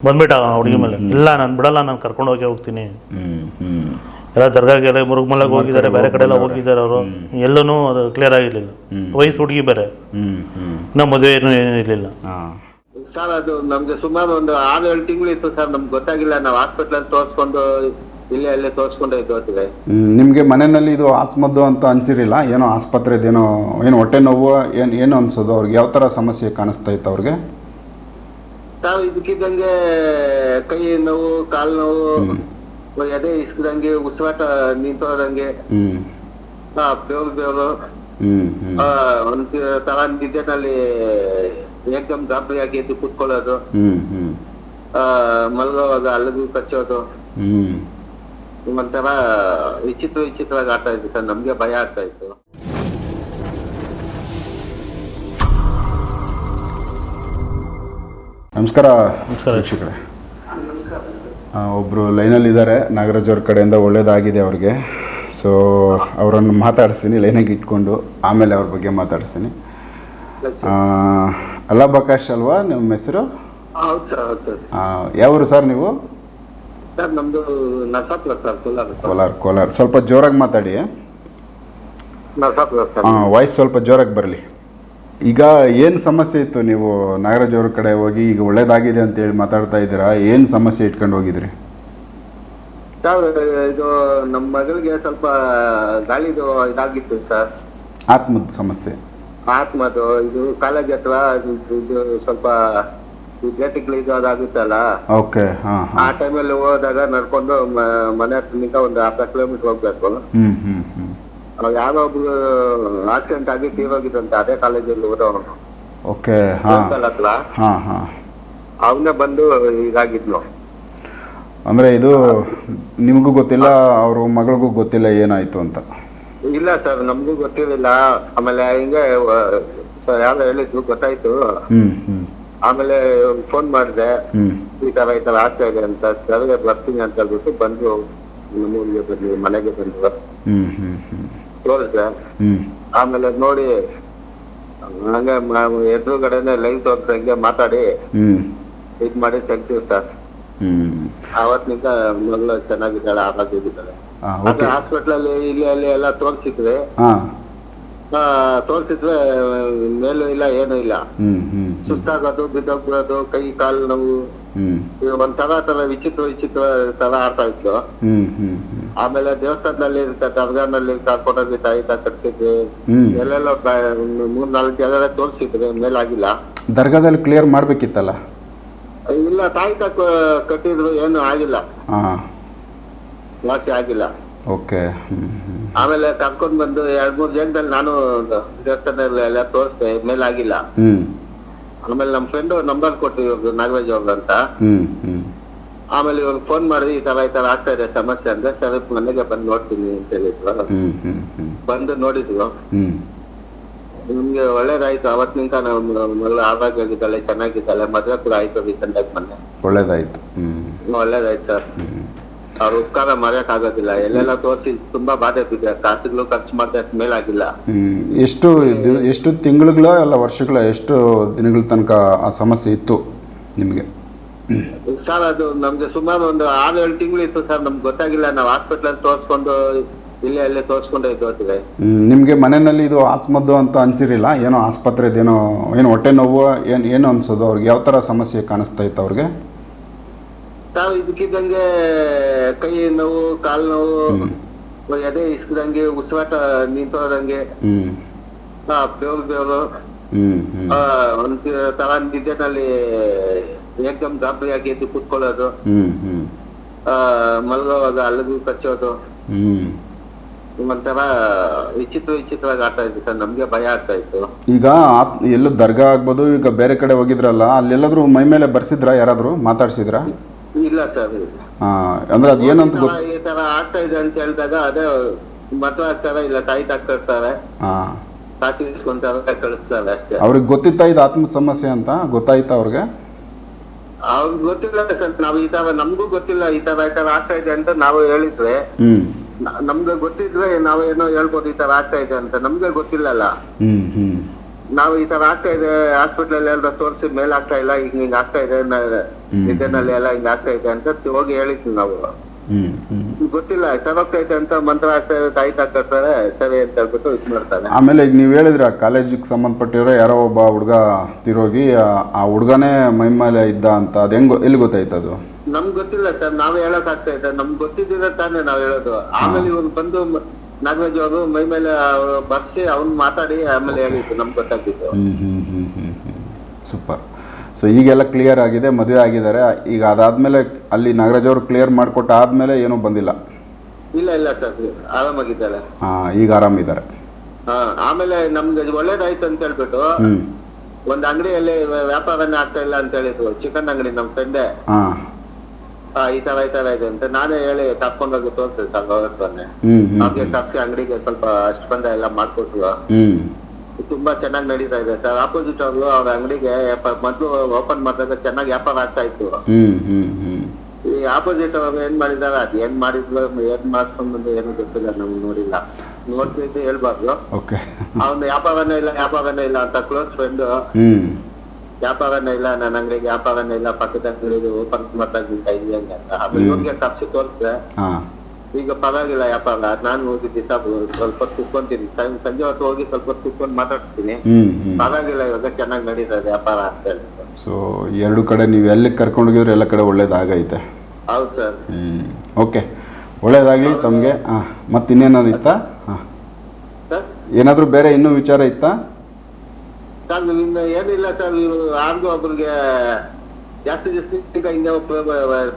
ಬಂದ್ಬಿಟ್ಟ ಹುಡುಗಿ ಮೇಲೆ. ಇಲ್ಲ ನಾನು ಬಿಡಲ್ಲ ನಾನು ಕರ್ಕೊಂಡು ಹೋಗಿ ಹೋಗ್ತೀನಿ. ಎಲ್ಲ ದರ್ಗಾಗೆಲ್ಲ ಮುರುಗ್ಮಲೆಗೆ ಹೋಗಿದ್ದಾರೆ ಬೇರೆ ಕಡೆ ಎಲ್ಲ ಹೋಗಿದ್ದಾರೆ ಅವರು. ಎಲ್ಲೂ ಅದು ಕ್ಲಿಯರ್ ಆಗಿರ್ಲಿಲ್ಲ. ವಯಸ್ಸು ಹುಡುಗಿ ಬೇರೆ. ಹ್ಮ್ ಹ್ಮ್. ಮದುವೆ ಏನು ಏನೂ ಇರಲಿಲ್ಲ. ಸರ್ ಅದು ನಮ್ಗೆ ಸುಮಾರು ಒಂದು ಆರು ಏಳು ತಿಂಗಳು ಇತ್ತು ಸರ್ ನಮ್ಗೆ ಗೊತ್ತಾಗಿಲ್ಲ. ನಾವು ಹಾಸ್ಪಿಟಲ್ ತೋರಿಸ್ಕೊಂಡು ಇಲ್ಲೇ ಅಲ್ಲೇ ತೋರಿಸ್ಕೊಂಡು ಇದ್ದೋತಿವೆ ನಿಮಗೆ ನಿಮ್ಗೆ ಮನೆಯಲ್ಲಿ ಇದು ಆಸ್ಮದ್ದು ಅಂತ ಅನ್ಸಿರಿಲ್ಲ ಏನೋ ಆಸ್ಪತ್ರೆದೇನೋ ಏನು ಹೊಟ್ಟೆ ನೋವು ಏನು ಏನು ಅನ್ಸೋದು ಅವ್ರಿಗೆ? ಯಾವ ಥರ ಸಮಸ್ಯೆ ಕಾಣಿಸ್ತಾ ಇತ್ತು ಅವ್ರಿಗೆ? ತಾವು ಇದಕ್ಕಿದ್ದಂಗೆ ಕೈ ನೋವು ಕಾಲ್ ನೋವು ಎದೆ ಇಸ್ಕದಂಗೆ ಉಸಿರಾಟ ನಿಂತೋದಂಗೆ. ಹ್ಮ್. ಆ, ಬೆವರು ಬೆವರು ಹ್ಮ್ ಹ್ಮ್. ಆ, ಒಂದ್ ತರ ನಿದ್ದೆನಲ್ಲಿ ಏಕದಮ್ ಗಾಬರಿಯಾಗಿ ಎದ್ದು ಕೂತ್ಕೊಳ್ಳೋದು. ಹ್ಮ್ ಹ್ಮ್. ಆ, ಮಲಗುವಾಗ ಅಲ್ಲಗೂ ಕಚ್ಚೋದು. ಹ್ಮ್. ಒಂಥರ ವಿಚಿತ್ರ ವಿಚಿತ್ರವಾಗಿ ಆಡ್ತಾ ಇತ್ತು ಸರ್. ನಮ್ಗೆ ಭಯ ಆಗ್ತಾ ಇತ್ತು. ನಮಸ್ಕಾರ ನಮಸ್ಕಾರ. ವೀಕ್ಷಕರೇ. ಒಬ್ಬರು ಒಬ್ರು ಲೈನಲ್ಲಿ ಇದ್ದಾರೆ. ನಾಗರಾಜ್ ಅವ್ರ ಕಡೆಯಿಂದ ಒಳ್ಳೇದಾಗಿದೆ ಅವ್ರಿಗೆ. ಸೊ ಅವರನ್ನು ಮಾತಾಡಿಸ್ತೀನಿ ಲೈನಾಗಿ ಇಟ್ಕೊಂಡು ಆಮೇಲೆ ಅವ್ರ ಬಗ್ಗೆ ಮಾತಾಡಿಸ್ತೀನಿ. ಅಲ್ಲ ಬಕಾಶ್ ಅಲ್ವಾ ನಿಮ್ಮ ಹೆಸರು? ಯಾವೂರು ಸರ್ ನೀವು? ಸರ್ ನಮ್ದು ನರಸಾಪುರ ಸರ್ ಕೋಲಾರ ಸರ್. ಕೋಲಾರ ಕೋಲಾರ. ಸ್ವಲ್ಪ ಜೋರಾಗಿ ಮಾತಾಡಿ ವಾಯ್ಸ್ ಸ್ವಲ್ಪ ಜೋರಾಗಿ ಬರಲಿ. ಈಗ ಏನು ಸಮಸ್ಯೆ ಇತ್ತು ನೀವು ನಾಗರಾಜ್ ಅವ್ರ ಕಡೆ ಹೋಗಿ ಈಗ ಒಳ್ಳೇದಾಗಿದೆ ಅಂತ ಹೇಳಿ ಮಾತಾಡ್ತಾ ಇದ್ದೀರಾ? ಏನು ಸಮಸ್ಯೆ ಇಟ್ಕೊಂಡು ಹೋಗಿದ್ರಿ? ಸರ್ ಇದು ನಮ್ಮ ಮಗಳಿಗೆ ಸ್ವಲ್ಪ ಗಾಳಿದು ಇದಾಗಿತ್ತು ಸರ್. ಆತ್ಮದ ಸಮಸ್ಯೆ. ಆತ್ಮದು ಇದು ಕಾಲೇಜ್ ಹತ್ರ ಇದು ಇದು ಸ್ವಲ್ಪ ಇದು ಅದಾಗುತ್ತಲ್ಲ? ಓಕೆ ಹಾಂ ಆ ಹಾಂ ಟೈಮಲ್ಲಿ ಹೋದಾಗ ನಡ್ಕೊಂಡು ಮ- ಮನೆ ಹತ್ರನಿಂದ ಒಂದು ಅರ್ಧ ಕಿಲೋಮೀಟರ್ ಹೋಗ್ಬೇಕು. ಹ್ಞೂ ಹ್ಞೂ ಹ್ಞೂ ಅವಾಗ ಯಾರೋ ಒಬ್ರು ಆಕ್ಸಿಡೆಂಟ್ ಆಗಿ ತೀರೋಗಿದ್ದಂತೆ ಅದೇ ಕಾಲೇಜಲ್ಲಿ ಓದೋನು ಓಕೆ ಹಾ. ಹಾ ಹಾಂ. ಅವನೇ ಬಂದು ಇದಾಗಿದ್ನು ಅಂದ್ರೆ ಇದು ನಿಮಗೂ ಗೊತ್ತಿಲ್ಲ ಅವ್ರ ಮಗಳಿಗೂ ಗೊತ್ತಿಲ್ಲ ಏನಾಯ್ತು ಅಂತ? ಇಲ್ಲ ಸರ್ ನಮಗೂ ಗೊತ್ತಿರಲಿಲ್ಲ. ಆಮೇಲೆ ಹಿಂಗೆ ಸರ್ ಯಾರು ಹೇಳಿದ್ರು ಗೊತ್ತಾಯ್ತು. ಆಮೇಲೆ ಫೋನ್ ಮಾಡಿದೆ. ಈ ತರ ಈ ತರ ಆಗ್ತಾ ಇದೆ ಅಂತ ಸರ್ಗೆ ಬರ್ತೀನಿ ಅಂತ ಹೇಳ್ಬಿಟ್ಟು ಬಂದು ನಮ್ಮೂರಿಗೆ ಬಂದ್ವಿ ಮನೆಗೆ ಬಂದ್ರು ಹ್ಮ್. ತೋರಿಸ್ದೆ ಆಮೇಲೆ ನೋಡಿ ಹಂಗೆ ಎದುರುಗಡೆನೆ ಲೈವ್ ತೋರಿಸಂಗೆ ಮಾತಾಡಿ. ಹ್ಮ್. ಇದ್ ಮಾಡಿ ತೆಗ್ತೀವಿ ಸರ್ ಹ್ಮ್. ಅವತ್ತಿನಿಂದ ಮಗಳು ಚೆನ್ನಾಗಿದ್ದಾಳೆ ಆರಾಗಿದ್ದಾಳೆ ಹಾಂ ಅದೇ ಓಕೆ ಹಾಸ್ಪಿಟಲ್ ಅಲ್ಲಿ ಇಲ್ಲಿ ಅಲ್ಲಿ ಎಲ್ಲ ತೋರಿಸಿದ್ವಿ. ಹಾ. ಆ, ಮೇಲೂ ಇಲ್ಲ ಏನೂ ಇಲ್ಲ. ಸುಸ್ತಾಗೋದು ಬಿದ್ದೋಗ್ಬಿಡೋದು ಕೈ ಕಾಲು ನೋವು. ಹ್ಮ್. ಒಂಥರ ತರ ವಿಚಿತ್ರ ವಿಚಿತ್ರ ತರ ಆಡ್ತಾ ಇತ್ತು ಆಮೇಲೆ ದೇವಸ್ಥಾನದಲ್ಲಿ ದರ್ಗಾನಲ್ಲಿ ಕರ್ಕೊಂಡೋಗಿ ತಾಯಿ ಕಟ್ಸಿದ್ವಿ ಎಲ್ಲೆಲ್ಲೋ ಮೂರ್ ನಾಲ್ಕು ಜಾಗ ಆಗಿಲ್ಲ ಮೇಲಾಗಿಲ್ಲ. ದರ್ಗಾದಲ್ಲಿ ಕ್ಲಿಯರ್ ಮಾಡ್ಬೇಕಿತ್ತಲ್ಲ? ಇಲ್ಲ ತಾಯಿ ಕಟ್ಟಿದ್ರು ಏನು ಆಗಿಲ್ಲ. ವಾಸಿ ಆಗಿಲ್ಲ. ಓಕೆ ಆಮೇಲೆ ಕರ್ಕೊಂಡ್ ಬಂದು ಎರಡ್ ಮೂರ್ ಜನದಲ್ಲಿ ನಾನು ದೇವಸ್ಥಾನದಲ್ಲಿ ಎಲ್ಲ ತೋರಿಸ್ದೆ ಮೇಲಾಗಿಲ್ಲ. ಆಮೇಲೆ ನಮ್ ಫ್ರೆಂಡ್ ನಂಬರ್ ಕೊಟ್ಟು ನಾಗರಾಜ್ ಅವ್ರು ಅಂತ. ಆಮೇಲೆ ಇವಾಗ ಫೋನ್ ಮಾಡಿ ಈ ತರ ಈ ತರ ಆಗ್ತಾ ಇದೆ ಸಮಸ್ಯೆ ಅಂದ್ರೆ ಸರ್ ಮನೆಗೆ ಬಂದು ನೋಡ್ತೀನಿ ಅಂತ ಹೇಳಿದ್ರು. ಬಂದು ನೋಡಿದ್ವು ನಿಮ್ಗೆ ಒಳ್ಳೇದಾಯ್ತು ಅವತ್ತಿನಿಂದ ನಾವು ಆರೋಗ್ಯ ಆರೋಗ್ಯವಾಗಿದ್ದಾಳೆ ಚೆನ್ನಾಗಿದ್ದಾಳೆ ಮದುವೆ ಕೂಡ ಆಯ್ತು ರೀಸೆಂಟ್ ಆಗಿ ಮೊನ್ನೆ. ಒಳ್ಳೇದಾಯ್ತು ಒಳ್ಳೇದಾಯ್ತು ಸರ್. ಅವ್ರ ಉಪಕಾರ ಮರೆಯಕ್ ಆಗೋದಿಲ್ಲ. ಎಲ್ಲೆಲ್ಲ ತೋರಿಸಿ ತುಂಬಾ ಬಾಧೆ ಬಿದ್ದೆ ಕಾಸುಗಳು ಖರ್ಚು ಮಾಡ್ದೆ ಮೇಲಾಗಿಲ್ಲ. ಎಷ್ಟು ಎಷ್ಟು ತಿಂಗಳುಗಳ ಎಲ್ಲ ವರ್ಷಗಳ ಎಷ್ಟು ದಿನಗಳ ತನಕ ಆ ಸಮಸ್ಯೆ ಇತ್ತು ನಿಮಗೆ? ಸರ್ ಅದು ನಮ್ಗೆ ಸುಮಾರು ಒಂದು ಆರು ಏಳು ತಿಂಗಳು ಇತ್ತು ಸರ್ ನಮ್ಗೆ ಗೊತ್ತಾಗಿಲ್ಲ. ನಾವು ಹಾಸ್ಪಿಟಲ್ ತೋರಿಸ್ಕೊಂಡು ಇಲ್ಲೇ ಅಲ್ಲೇ ತೋರಿಸ್ಕೊಂಡು ಇದ್ದೋತಿವೆ ನಿಮಗೆ ಮನೆಯಲ್ಲಿ ಇದು ಆಸ್ಮದ್ದು ಅಂತ ಅನ್ಸಿರಿಲ್ಲ ಏನೋ ಆಸ್ಪತ್ರೆದೇನೋ ಏನು ಹೊಟ್ಟೆ ನೋವು ಏನು ಏನು ಅನ್ಸೋದು ಅವ್ರಿಗೆ? ಯಾವ ಥರ ಸಮಸ್ಯೆ ಕಾಣಿಸ್ತಾ ಇತ್ತು ಅವ್ರಿಗೆ? ತಾವು ಇದಕ್ಕಿದ್ದಂಗೆ ಕೈ ನೋವು ಕಾಲು ನೋವು ಎದೆ ಇಸ್ಕದಂಗೆ ಉಸಿರಾಟ ನಿಂತೋದಂಗೆ. ಹ್ಞೂ ಹ್ಮ್ ಬೆವರು ಬೆವರು. ಹ್ಞೂ ಹ್ಞೂ ಒಂದ್ ತರ ನಿದ್ದೆನಲ್ಲಿ ಏಕದಮ್ ಗಾಬರಿಯಾಗಿ ಎದ್ದು ಕುತ್ಕೊಳ್ಳೋದು ಹ್ಮ್ ಹ್ಮ್. ಆ, ಮಲಗುವಾಗ ಅಲ್ಲಗೂ ಕಚ್ಚೋದು. ಹ್ಮ್. ಒಂಥರ ವಿಚಿತ್ರ ವಿಚಿತ್ರವಾಗಿ ಆಟ ಇತ್ತು ಸರ್ ನಮ್ಗೆ ಭಯ ಆಗ್ತಾ ಇತ್ತು. ಈಗ ಆತ್ ಎಲ್ಲೋ ದರ್ಗಾ ಆಗ್ಬೋದು ಈಗ ಬೇರೆ ಕಡೆ ಹೋಗಿದ್ರಲ್ಲ ಅಲ್ಲೆಲ್ಲಾದ್ರೂ ಮೈ ಮೇಲೆ ಬರ್ಸಿದ್ರಾ ಯಾರಾದರೂ? ಮಾತಾಡ್ಸಿದ್ರಾ? ಇಲ್ಲ ಸರ್ ಆ, ಅಂದ್ರೆ ಅದು ಏನಂತ ಈ ತರ- ಗೊತ್ತು ಈ ತರ ಆಗ್ತಾ ಇದೆ ಅಂತ ಹೇಳಿದಾಗ ಅದೇ ಮತ ಆಗ್ತಾರೆ ಇಲ್ಲ ತಾಯಿ ತಕ್ಕಿರ್ತಾರೆ ಹಾಂ. ಕಾಸು ಇಸ್ಕೊಂತಾರೆ ಕಳಿಸ್ತಾರೆ ಅಷ್ಟೇ. ಅವ್ರಿಗೆ ಗೊತ್ತಿತ್ತಾ ಇದು ಆತ್ಮ ಸಮಸ್ಯೆ ಅಂತ? ಗೊತ್ತಾಯ್ತಾ ಅವ್ರಿಗೆ? ಅವ್ರಿಗೆ ಗೊತ್ತಿಲ್ಲ ಸರ್ ನಾವು ಈ ತರ ನಮ್ಗೂ ಗೊತ್ತಿಲ್ಲ ಈ ತರ ಈ ತರ ಆಗ್ತಾ ಇದೆ ಅಂತ ನಾವು ಹೇಳಿದ್ವಿ ನಮ್ಗೆ ಗೊತ್ತಿದ್ರೆ ನಾವು ಏನೋ ಹೇಳ್ಬೋದು ಈ ತರ ಆಗ್ತಾ ಇದೆ ಅಂತ ನಮ್ಗೆ ಗೊತ್ತಿಲ್ಲಲ್ಲ. ನಾವು ಈ ತರ ಆಗ್ತಾ ಇದೆ ಹಾಸ್ಪಿಟಲ್ ಎಲ್ಲ ತೋರಿಸಿ ಮೇಲೆ ಆಗ್ತಾ ಇಲ್ಲ ಹಿಂಗ್ ಹಿಂಗ್ ಆಗ್ತಾ ಇದೆ ನಿದ್ದೆನಲ್ಲಿ ಎಲ್ಲ ಹಿಂಗ್ ಆಗ್ತಾ ಇದೆ ಅಂತ ಹೋಗಿ ಹೇಳಿದ್ವಿ ನಾವು. ಗೊತ್ತಿಲ್ಲ ಸರ್ ಆಗ್ತೈತೆ ಅಂತ ಮಂತ್ರ ಆಗ್ತಾ ಇದೆ ತಾಯಿ ತಾಕರ್ತಾರೆ ಸರಿ ಅಂತ ಹೇಳ್ಬಿಟ್ಟು ಇದು ಮಾಡ್ತಾನೆ. ಆಮೇಲೆ ಈಗ ನೀವು ಹೇಳಿದ್ರೆ ಆ ಕಾಲೇಜಿಗೆ ಸಂಬಂಧಪಟ್ಟಿರೋ ಯಾರೋ ಒಬ್ಬ ಹುಡುಗ ತಿರೋಗಿ ಆ- ಆ ಹುಡುಗನೇ ಮೈ ಮೇಲೆ ಇದ್ದ ಅಂತ ಅದು ಹೆಂಗ್ ಗೊ- ಎಲ್ಲಿ ಗೊತ್ತಾಯ್ತು ಅದು? ನಮ್ಗ್ ಗೊತ್ತಿಲ್ಲ ಸರ್ ನಾವೇ ಹೇಳಕ್ ಆಗ್ತಾ ಇದೆ ನಮ್ಗ್ ಗೊತ್ತಿದ್ದೀರ ತಾನೇ ನಾವ್ ಹೇಳೋದು. ಆಮೇಲೆ ಇವ್ನು ಬಂದು ಮ- ನಾಗರಾಜ್ ಅವರು ಮೈ ಮೇಲೆ ಬರ್ಸಿ ಅವ್ನ್ ಮಾತಾಡಿ ಆಮೇಲೆ ಹೇಳಿದ್ದು ನಮ್ಗ್ ಗೊತ್ತಾಗ್ತಿತ್ತು. Hmm hmm hmm hmm hmm. Super. So ಈಗೆಲ್ಲ ಕ್ಲಿಯರ್ ಆಗಿದೆ ಮದುವೆ ಆಗಿದ್ದಾರೆ. ಈಗ ಅದಾದ್ಮೇಲೆ ಅಲ್ಲಿ ನಾಗರಾಜ್ ಅವರು ಕ್ಲಿಯರ್ ಮಾಡಿಕೊಟ್ಟ ಆದ್ಮೇಲೆ ಏನೂ ಬಂದಿಲ್ಲ. ಇಲ್ಲ ಇಲ್ಲ ಸರ್. ಆರಾಮಾಗಿದ್ದಾಳೆ ಹಾ ಈಗ ಆರಾಮಿದ್ದಾರೆ. ಹಾ ಆಮೇಲೆ ನಮ್ಗೆ ಒಳ್ಳೇದಾಯ್ತು ಅಂತ ಹೇಳ್ಬಿಟ್ಟು ಒಂದು ಒಂದ್ ಅಂಗಡಿಯಲ್ಲಿ ವ್ಯಾಪಾರನೇ ಆಗ್ತಾ ಇಲ್ಲ ಅಂತ ಹೇಳಿದ್ರು. ಚಿಕನ್ ಅಂಗಡಿ ನಮ್ ಫ್ರೆಂಡೆ ಹಾ. ಈ ತರ ಈ ತರ ಇದೆ ಅಂತ ನಾನೇ ಹೇಳಿ ಕರ್ಕೊಂಡೋಗಿ ತೋರಿಸ್ದೆ ಸರ್ ಹ್ಮ್ ಅವ್ರಿಗೆ ಕರ್ಸಿ ಅಂಗಡಿಗೆ ಸ್ವಲ್ಪ ಅಷ್ಟಬಂದ ಎಲ್ಲ ಮಾಡ್ಕೊಟ್ರು. ಹ್ಮ್. ತುಂಬಾ ಚೆನ್ನಾಗಿ ನಡೀತಾ ಇದೆ ಸರ್. ಆಪೋಸಿಟ್ ಅವರು ಅವ್ರ ಅಂಗಡಿಗೆ ಮೊದ್ಲು ಓಪನ್ ಮಾಡಿದಾಗ ಚೆನ್ನಾಗಿ ವ್ಯಾಪಾರ ಆಗ್ತಾ ಇತ್ತು. ಈ ಆಪೋಸಿಟ್ ಅವರು ಏನ್ ಮಾಡಿದಾರೆ? ಅದ್ ಏನ್ ಮಾಡಿದ್ಲು ಏನ್ ಮಾಡ್ಕೊಂಡು ಏನು ಗೊತ್ತಿಲ್ಲ ನಮ್ಗೆ ನೋಡಿಲ್ಲ. ನೋಡ್ತಿದ್ದು ಹೇಳ್ಬಾರ್ದು. ಅವ್ನ ವ್ಯಾಪಾರನೇ ಇಲ್ಲ ವ್ಯಾಪಾರನೇ ಇಲ್ಲ ಅಂತ ಕ್ಲೋಸ್ ಫ್ರೆಂಡ್ ಹ್ಮ್. ವ್ಯಾಪಾರನೇ ಇಲ್ಲ ನನ್ನ ಅಂಗಡಿಗೆ ವ್ಯಾಪಾರನೇ ಇಲ್ಲ ಪಕ್ಕದ ಅಂಗಡಿಗೆ ಓಪನ್ ಮಾಡ್ತಾ ಇದೆಯಾ ಅಂತ. ಅವ್ರಿಗೆ ಇವ್ರಿಗೆ ತಪ್ಸಿ ತೋರಿಸಿದೆ. ಈಗ ಪರವಾಗಿಲ್ಲ ವ್ಯಾಪಾರ. ನಾನು ಹೋಗಿ ದಿವಸ ಸ್ವಲ್ಪ ಕುತ್ಕೊಂತೀನಿ. ಸಂಜೆ ಹೊತ್ತು ಹೋಗಿ ಸ್ವಲ್ಪ ಕುತ್ಕೊಂಡು ಮಾತಾಡ್ತೀನಿ. ಪರವಾಗಿಲ್ಲ ಇವಾಗ ಚೆನ್ನಾಗಿ ನಡೀತದೆ ಇದೆ ವ್ಯಾಪಾರ ಅಂತ ಹೇಳಿ. ಸೊ ಎರಡು ಕಡೆ ನೀವು ಎಲ್ಲಿ ಕರ್ಕೊಂಡೋಗಿದ್ರೆ ಎಲ್ಲ ಕಡೆ ಒಳ್ಳೇದಾಗೈತೆ. ಹೌದು ಸರ್. ಹ್ಮ್ ಓಕೆ. ಒಳ್ಳೇದಾಗಲಿ ತಮಗೆ. ಹಾಂ ಮತ್ತೆ ಇನ್ನೇನಾದ್ರು ಇತ್ತಾ? ಹಾಂ. ಸರ್? ಏನಾದರೂ ಬೇರೆ ಇನ್ನೂ ವಿಚಾರ ಇತ್ತಾ? ಸರ್ ನಿಮ್ಮಿಂದ ಏನಿಲ್ಲ ಸರ್. ನೀವು ಯಾರಿಗೂ ಒಬ್ರಿಗೆ ಜಾಸ್ತಿ ಈಗ ಹಿಂದೆ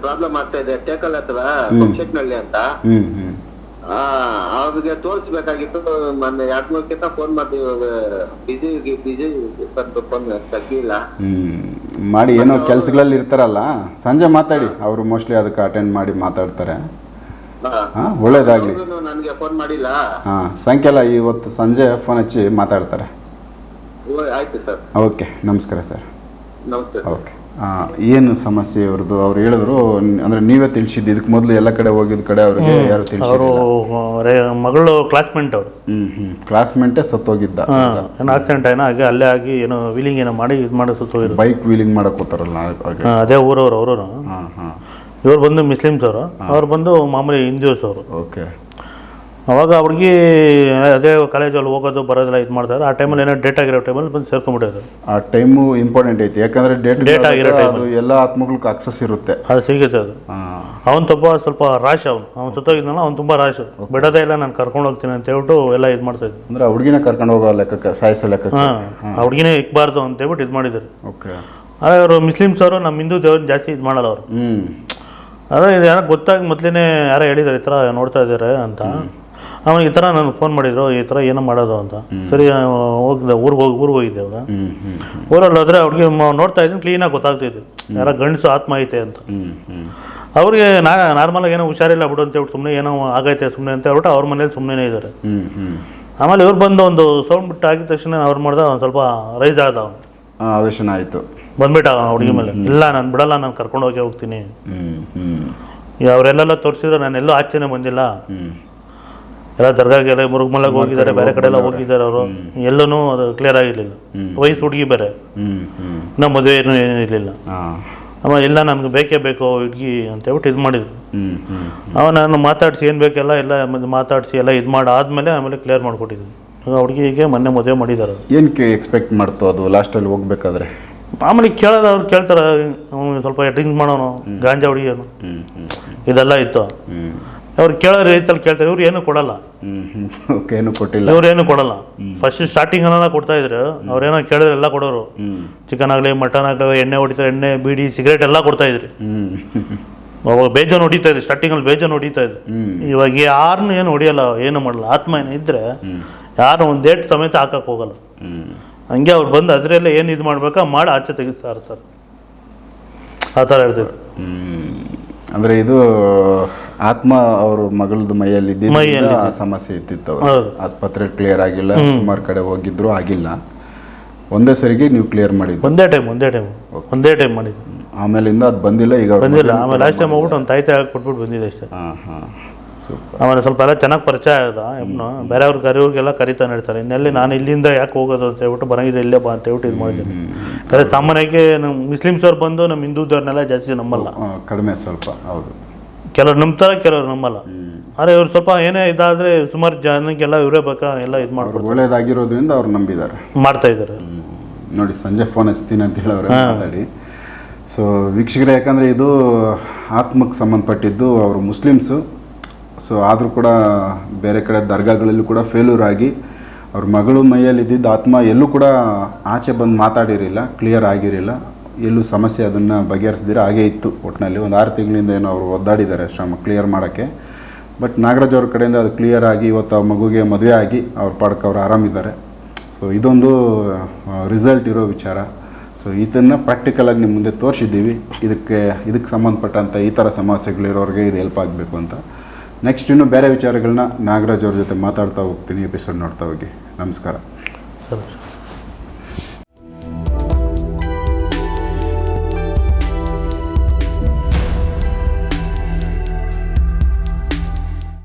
ಪ್ರಾಬ್ಲಮ್ ಆಗ್ತಾ ಇದೆ. ಟೇಕಲ್ ಹತ್ರ ನಲ್ಲಿ ಅಂತ. ಆ ಅವ್ರಿಗೆ ತೋರಿಸ್ಬೇಕಾಗಿತ್ತು. ಮೊನ್ನೆ ಎರಡ್ ಮೂರ್ಕಿಂತ ಫೋನ್ ಮಾಡ್ತೀವಿ ಬಿಜಿ ಬಿಜಿ ಫೋನ್ ಮಾಡಿ ಏನೋ ಕೆಲಸಗಳಲ್ಲಿ ಇರ್ತಾರಲ್ಲ ಸಂಜೆ ಮಾತಾಡಿ. ಅವರು ಮೋಸ್ಟ್ಲಿ ಅದಕ್ಕೆ ಅಟೆಂಡ್ ಮಾಡಿ ಮಾತಾಡ್ತಾರೆ. ಹಾಂ. ಒಳ್ಳೇದಾಗಲಿ. ನನಗೆ ಫೋನ್ ಮಾಡಿಲ್ಲ. ಹಾಂ ಸಾಯಂಕಾಲ ಇವತ್ತು ಸಂಜೆ ಫೋನ್ ಹಚ್ಚಿ ಮಾತಾಡ್ತಾರೆ. ಓ, ಆಯ್ತು ಸರ್. ಓಕೆ ನಮಸ್ಕಾರ ಸರ್. ನಮಸ್ತೆ ಓಕೆ. ಏನು ಸಮಸ್ಯೆ ಇವ್ರದ್ದು? ಅವ್ರು ಹೇಳಿದ್ರು ಅಂದ್ರೆ ನೀವೇ ತಿಳಿಸಿದ್ದು ಇದಕ್ಕೆ ಮೊದಲು ಎಲ್ಲ ಕಡೆ ಹೋಗಿದ್ದ ಕಡೆ ಅವ್ರಿಗೆ ಯಾರು ಅವರು ತಿಳಿಸಿದ್ರು ಮಗಳು ಕ್ಲಾಸ್ಮೇಟ್ ಅವರು. ಹ್ಞೂ ಹ್ಞೂ ಕ್ಲಾಸ್ಮೇಟೇ ಸತ್ತೋಗಿದ್ದ. ಏನೋ ಆಕ್ಸಿಡೆಂಟ್ ಏನೋ ಹಾಗೆ ಅಲ್ಲೇ ಆಗಿ ಏನೋ ವೀಲಿಂಗ್ ಏನೋ ಮಾಡಿ ಇದು ಮಾಡಿ ಸುತ್ತೋಗಿರು ಬೈಕ್ ವೀಲಿಂಗ್ ಮಾಡಕ್ ಹೋತಾರಲ್ಲ ಹಾಗೆ. ಅದೇ ಊರವ್ರು ಅವರು ಹಾಂ ಹಾಂ. ಇವ್ರು ಬಂದು ಮುಸ್ಲಿಮ್ಸ್ ಅವರು. ಅವ್ರು ಬಂದು ಮಾಮೂಲಿ ಹಿಂದೂಸ್ ಅವರು. ಓಕೆ ಅವಾಗ ಅವ್ರಿಗೆ ಅದೇ ಕಾಲೇಜಲ್ಲಿ ಹೋಗೋದು ಬರೋದಿಲ್ಲ ಇದು ಮಾಡ್ತಾರೆ. ಆ ಟೈಮಲ್ಲಿ ಏನೋ ಡೇಟ್ ಆಗಿರೋ ಟೈಮಲ್ಲಿ ಬಂದು ಸೇರ್ಕೊಂಡ್ಬಿಟ್ಟಿದ್ರು ಆ ಟೈಮು ಇಂಪಾರ್ಟೆಂಟ್ ಐತಿ. ಯಾಕಂದ್ರೆ ಡೇಟ್ Date ಆಗಿರೋ ಟೈಮ್ ಅದು ಎಲ್ಲ ಆತ್ಮಗಳಿಗೆ ಅಕ್ಸಸ್ ಇರುತ್ತೆ. ಅದು ಸಿಗುತ್ತೆ ಅದು. ಅವನು ತುಂಬ ಸ್ವಲ್ಪ ರಾಶ್ ಅವನು. ಅವ್ನು ಸುತ್ತೋಗಿದ್ನಲ್ಲ ಅವ್ನು ತುಂಬ ರಾಶ್ ಬಿಡೋದೇ ಇಲ್ಲ ನಾನು ಕರ್ಕೊಂಡು ಹೋಗ್ತೀನಿ ಅಂತ ಹೇಳ್ಬಿಟ್ಟು ಎಲ್ಲ ಇದು ಮಾಡ್ತಾ ಇದ್ದೆ. ಅಂದ್ರೆ ಹುಡುಗಿನ ಕರ್ಕೊಂಡು ಹೋಗೋ ಲೆಕ್ಕಕ್ಕೆ ಸಾಯಿಸೋ ಲೆಕ್ಕಕ್ಕೆ? ಹಾಂ. ಆ ಹುಡುಗಿನೇ ಇಕ್ಬಾರ್ದು ಅಂತ ಹೇಳ್ಬಿಟ್ಟು ಇದು ಮಾಡಿದ್ದಾರೆ. ಓಕೆ ಆದರೆ ಅವರು ಮುಸ್ಲಿಮ್ಸ್ ಅವರು ನಮ್ಮ ಹಿಂದೂ ದೇವ್ರನ್ನ ಜಾಸ್ತಿ ಇದು ಮಾಡಲ್ಲ ಅವರು. ಹ್ಞೂ ಅದೇ ಇದು ಏನೋ ಗೊತ್ತಾಗಿ ಮೊದಲೇ ಯಾರೋ ಹೇಳಿದ್ದಾರೆ ಈ ಥರ ನೋಡ್ತಾ ಇದ್ದಾರೆ ಅಂತ. ಆಮೇಲೆ ಈ ಥರ ನನಗೆ ಫೋನ್ ಮಾಡಿದ್ರು ಈ ಥರ ಏನೋ ಮಾಡೋದು ಅಂತ. ಸರಿ ಹೋಗಿದ್ದೆ ಊರಿಗೆ ಹೋಗಿ ಊರಿಗೆ ಹೋಗಿದ್ದೆ ಅವಾಗ ಊರಲ್ಲಿ ಹೋದರೆ ಅವ್ರಿಗೆ ನೋಡ್ತಾ ಇದ್ದೀನಿ ಕ್ಲೀನಾಗಿ ಗೊತ್ತಾಗ್ತಿದ್ದು ಯಾರ ಗಂಡಸು ಆತ್ಮ ಐತೆ ಅಂತ ಅವ್ರಿಗೆ ನಾ ನಾರ್ಮಲಾಗಿ ಏನೋ ಹುಷಾರಿಲ್ಲ ಬಿಡು ಅಂತ ಹೇಳ್ಬಿಟ್ಟು ಸುಮ್ಮನೆ ಏನೋ ಆಗೈತೆ ಸುಮ್ಮನೆ ಅಂತ ಹೇಳ್ಬಿಟ್ಟು ಅವ್ರ ಮನೇಲಿ ಸುಮ್ಮನೆ ಇದ್ದಾರೆ. ಆಮೇಲೆ ಇವ್ರು ಬಂದು ಒಂದು ಸೌಂಡ್ ಬಿಟ್ಟು ಆಗಿದ ತಕ್ಷಣ ಅವ್ರು ಮಾಡ್ದ ಒಂದು ಸ್ವಲ್ಪ ರೈಸ್ ಆದ ಆವೇಶನ ಆಯಿತು. ಬಂದ್ಬಿಟ್ಟ ಹುಡುಗಿ ಮೇಲೆ. ಇಲ್ಲ ನಾನು ಬಿಡಲ್ಲ ನಾನು ಕರ್ಕೊಂಡು ಹೋಗಿ ಹೋಗ್ತೀನಿ. ಅವರೆಲ್ಲ ಅವರೆಲ್ಲೆಲ್ಲ ತೋರಿಸಿದ್ರೆ ನಾನು ಎಲ್ಲೂ ಆಚೆನೇ ಬಂದಿಲ್ಲ. ಎಲ್ಲ ದರ್ಗಾಗೆಲ್ಲ ಮುರುಗಮಲ್ಲಾಗ ಹೋಗಿದ್ದಾರೆ ಬೇರೆ ಕಡೆ ಎಲ್ಲ ಹೋಗಿದ್ದಾರೆ ಅವರು. ಎಲ್ಲೂ ಅದು ಕ್ಲಿಯರ್ ಆಗಿರಲಿಲ್ಲ. ವಯಸ್ಸು ಹುಡುಗಿ ಬೇರೆ. ನಮ್ಮ ಮದುವೆ ಏನೂ ಏನೂ ಇರಲಿಲ್ಲ. ಅವ ಆಮೇಲೆ ಇಲ್ಲ ನನಗೆ ಬೇಕೇ ಬೇಕು ಹುಡುಗಿ ಅಂತ ಹೇಳ್ಬಿಟ್ಟು ಇದು ಮಾಡಿದ್ರು. ಅವ ನಾನು ಮಾತಾಡಿಸಿ ಏನು ಬೇಕೆಲ್ಲ ಎಲ್ಲ ಮಾತಾಡಿಸಿ ಎಲ್ಲ ಇದು ಮಾಡಿ ಆದಮೇಲೆ ಆಮೇಲೆ ಕ್ಲಿಯರ್ ಮಾಡಿಕೊಟ್ಟಿದ್ದೀನಿ ಆ ಹುಡುಗಿಗೆ ಮೊನ್ನೆ ಮದುವೆ ಮಾಡಿದ್ದಾರೆ ಏನಕ್ಕೆ ಎಕ್ಸ್ಪೆಕ್ಟ್ ಮಾಡ್ತು ಅದು? ಲಾಸ್ಟಲ್ಲಿ ಹೋಗ್ಬೇಕಾದ್ರೆ? ಆಮೇಲೆ ಕೇಳೋದು ಅವ್ರು ಕೇಳ್ತಾರೆ ಸ್ವಲ್ಪ ಡ್ರಿಂಕ್ ಮಾಡೋನು ಗಾಂಜಾ ಹುಡುಗಿಯೋನು ಇದೆಲ್ಲ ಇತ್ತು. ಅವ್ರು ಕೇಳೋ ರೀತಿಯಲ್ಲಿ ಕೇಳ್ತಾರೆ ಇವ್ರು ಏನು ಕೊಡಲ್ಲ. ಏನೂ ಕೊಟ್ಟಿಲ್ಲ. ಇವ್ರು ಏನು ಕೊಡಲ್ಲ. ಫಸ್ಟ್ ಸ್ಟಾರ್ಟಿಂಗ್ ಅನ್ನ ಕೊಡ್ತಾ ಇದ್ರು. ಅವ್ರೇನೋ ಕೇಳಿದ್ರೆ ಎಲ್ಲ ಕೊಡೋರು. ಚಿಕನ್ ಆಗಲಿ ಮಟನ್ ಆಗಲಿ ಎಣ್ಣೆ ಹೊಡಿತಾರೆ ಎಣ್ಣೆ ಬೀಡಿ ಸಿಗರೇಟ್ ಎಲ್ಲ ಕೊಡ್ತಾ ಇದ್ರಿ. ಅವಾಗ ಬೇಜಾನ್ ಹೊಡಿತಾ ಇದ್ರು ಸ್ಟಾರ್ಟಿಂಗಲ್ಲಿ ಬೇಜಾನ್ ಹೊಡಿತಾ ಇದ್ರು. ಇವಾಗ ಯಾರನ್ನೂ ಏನು ಹೊಡಿಯಲ್ಲ ಏನು ಮಾಡಲ್ಲ. ಆತ್ಮ ಏನು ಇದ್ರೆ ಯಾರು ಒಂದು ಡೇಟ್ ಸಮೇತ ಹಾಕಕ್ಕೆ ಹೋಗಲ್ಲ. ಹಂಗೆ ಅವ್ರು ಬಂದು ಅದರಲ್ಲೇ ಏನು ಇದು ಮಾಡ್ಬೇಕಾ ಮಾಡಿ ಆಚೆ ತೆಗಿತಾರೆ ಸರ್ ಆ ಥರ ಹೇಳ್ತಿದ್ರು. ಅಂದ್ರೆ ಇದು ಆತ್ಮ ಅವ್ರ ಮಗಳದ್ದು ಮೈಯಲ್ಲಿ ಆ ಸಮಸ್ಯೆ ಇತ್ತಿತ್ತು. ಆಸ್ಪತ್ರೆ ಕ್ಲಿಯರ್ ಆಗಿಲ್ಲ ಸುಮಾರು ಕಡೆ ಹೋಗಿದ್ರು ಆಗಿಲ್ಲ. ಒಂದೇ ಸರಿಗೆ ನೀವು ಕ್ಲಿಯರ್ ಮಾಡಿದ್ರು ಒಂದೇ ಟೈಮ್ ಒಂದೇ ಟೈಮ್ ಒಂದೇ ಟೈಮ್ ಮಾಡಿದ್ರು ಆಮೇಲಿಂದ ಅದು ಬಂದಿಲ್ಲ ಈಗ ಬಂದಿಲ್ಲ. ಆಮೇಲೆ ಲಾಸ್ಟ್ ಟೈಮ್ ಹೋಗ್ಬಿಟ್ಟು ಒಂದು ತಾಯಿ ತಾಯಿ ಕೊಟ್ಬಿಟ್ಟು ಬಂದಿದೆ ಅಷ್ಟೇ. ಹಾಂ ಹಾಂ. ಅವನ ಸ್ವಲ್ಪ ಎಲ್ಲ ಚೆನ್ನಾಗಿ ಪರಿಚಯ ಆದ. ಬೇರೆ ಬೇರೆಯವ್ರ ಕರೆಯವ್ರಿಗೆಲ್ಲ ಕರಿತಾನೆ ಇರ್ತಾರೆ. ಇನ್ನೆಲ್ಲಿ ನಾನು ಇಲ್ಲಿಂದ ಯಾಕೆ ಹೋಗೋದು ಅಂತ ಹೇಳ್ಬಿಟ್ಟು ಬರಂಗಿದೆ ಇಲ್ಲೇ ಬಾ ಅಂತ ಹೇಳ್ಬಿಟ್ಟು ಇದು ಮಾಡಿದ್ದೀನಿ. ಕರೆ ಸಾಮಾನ್ಯಕ್ಕೆ ನಮ್ಮ ಮುಸ್ಲಿಮ್ಸ್ ಅವ್ರು ಬಂದು ನಮ್ಮ ಹಿಂದೂದವ್ರನ್ನೆಲ್ಲ ಜಾಸ್ತಿ ನಂಬಲ್ಲ. ಕಡಿಮೆ ಸ್ವಲ್ಪ ಹೌದು. ಕೆಲವ್ರು ನಂಬ್ತಾರೆ ಕೆಲವ್ರು ನಂಬಲ್ಲ. ಆದರೆ ಇವ್ರು ಸ್ವಲ್ಪ ಏನೇ ಇದಾದರೆ ಸುಮಾರು ಜನಕ್ಕೆಲ್ಲ ಇವರೇ ಬೇಕಾ ಎಲ್ಲ ಇದು ಮಾಡ್ಬೋದು ಒಳ್ಳೇದಾಗಿರೋದ್ರಿಂದ ಅವ್ರು ನಂಬಿದ್ದಾರೆ. ಮಾಡ್ತಾ ಇದ್ದಾರೆ. ನೋಡಿ ಸಂಜೆ ಫೋನ್ ಹಚ್ತೀನಿ ಅಂತ ಹೇಳೋರು ಮಾತಾಡಿ. ಸೊ ವೀಕ್ಷಕರೇ ಯಾಕಂದರೆ ಇದು ಆತ್ಮಕ್ಕೆ ಸಂಬಂಧಪಟ್ಟಿದ್ದು ಅವರು ಮುಸ್ಲಿಮ್ಸು. ಸೊ ಆದರೂ ಕೂಡ ಬೇರೆ ಕಡೆ ದರ್ಗಾಗಳಲ್ಲೂ ಕೂಡ ಫೇಲ್ಯೂರ್ ಆಗಿ ಅವ್ರ ಮಗಳು ಮೈಯಲ್ಲಿ ಇದ್ದಿದ್ದ ಆತ್ಮ ಎಲ್ಲೂ ಕೂಡ ಆಚೆ ಬಂದು ಮಾತಾಡಿರಲಿಲ್ಲ ಕ್ಲಿಯರ್ ಆಗಿರಲಿಲ್ಲ. ಎಲ್ಲೂ ಸಮಸ್ಯೆ ಅದನ್ನು ಬಗೆಹರಿಸ್ದಿರ ಹಾಗೇ ಇತ್ತು ಒಟ್ಟಿನಲ್ಲಿ ಒಂದು ಆರು ತಿಂಗಳಿಂದ ಏನೋ ಅವರು ಒದ್ದಾಡಿದ್ದಾರೆ ಶ್ರಮ ಕ್ಲಿಯರ್ ಮಾಡೋಕ್ಕೆ. ಬಟ್ ನಾಗರಾಜ್ ಅವ್ರ ಕಡೆಯಿಂದ ಅದು ಕ್ಲಿಯರ್ ಆಗಿ ಇವತ್ತು ಆ ಮಗುಗೆ ಮದುವೆ ಆಗಿ ಅವ್ರ ಪಾಡಕ್ಕೆ ಅವ್ರು ಆರಾಮಿದ್ದಾರೆ. ಸೊ ಇದೊಂದು ರಿಸಲ್ಟ್ ಇರೋ ವಿಚಾರ. ಸೊ ಇದನ್ನು ಪ್ರಾಕ್ಟಿಕಲಾಗಿ ನಿಮ್ಮ ಮುಂದೆ ತೋರಿಸಿದ್ದೀವಿ. ಇದಕ್ಕೆ ಇದಕ್ಕೆ ಸಂಬಂಧಪಟ್ಟಂಥ ಈ ಥರ ಸಮಸ್ಯೆಗಳಿರೋರಿಗೆ ಇದು ಹೆಲ್ಪ್ ಆಗಬೇಕು ಅಂತ. ನೆಕ್ಸ್ಟ್ ಇನ್ನು ಬೇರೆ ವಿಚಾರಗಳನ್ನ ನಾಗರಾಜ್ ಅವ್ರ ಜೊತೆ ಮಾತಾಡ್ತಾ ಹೋಗ್ತೀನಿ ಎಪಿಸೋಡ್ ನೋಡ್ತಾ ಹೋಗಿ. ನಮಸ್ಕಾರ.